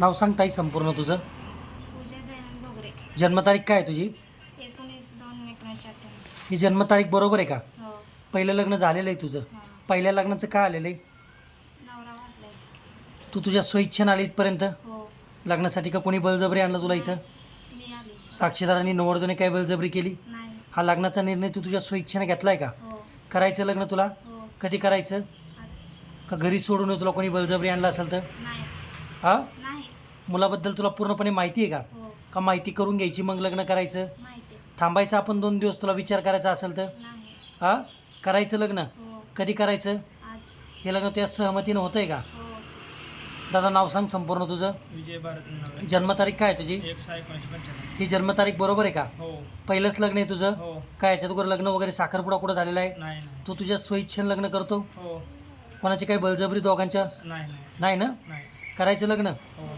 नाव सांग ताई संपूर्ण तुझं. पूजा दयानंद डोगरे जन्मतारीख काय आहे तुझी? एकोणीस दोन एकोणीसशे अठ्ठ्याण्णव ही जन्मतारीख बरोबर आहे का? हो. पहिलं लग्न झालेलं आहे तुझं. हां. पहिल्या लग्नाचं काय आलेलं आहे? नवरा वाटलाय तू तुझ्या स्वइच्छेनं आली इथपर्यंत? हो. लग्नासाठी का कोणी बळजबरी आणलं तुला इथं? मी आली. साक्षीदारांनी नवरदेवने काय बळजबरी केली? नाही. हा लग्नाचा निर्णय तू तुझ्या स्वइच्छेनं घेतलाय का? हो. करायचं लग्न तुला? हो. कधी करायचं? आ- का घरी सोडून तुला कोणी बळजबरी आणलं असेल तर? नाही. हा? नाही. मुलाबद्दल तुला पूर्णपणे माहिती आहे का? हो. का माहिती करून घ्यायची मग लग्न करायचं? माहिती थांबायचं आपण दोन दिवस? तुला विचार करायचा असेल तर? नाही. हा? करायचं लग्न? हो. कधी करायचं? आज. हे लग्न तुझ्या सहमतीनं होतंय का? हो. दादा नाव सांग संपूर्ण तुझं. विजय भारत नवरे जन्मतारीख काय आहे तुझी? एक सहा एकोणीसशे पंच्याण्णव. ही जन्मतारीख बरोबर आहे का? हो. पहिलंच लग्न आहे तुझं? हो. काय याच्यात अगोदर लग्न वगैरे साखरपुडा कुठं झालेला आहे? नाही नाही. तू तुझ्या स्वइच्छेनं लग्न करतो? हो. कोणाची काही बळजबरी दोघांच्या? नाही नाही. नाही ना? नाही. करायचं लग्न? हो.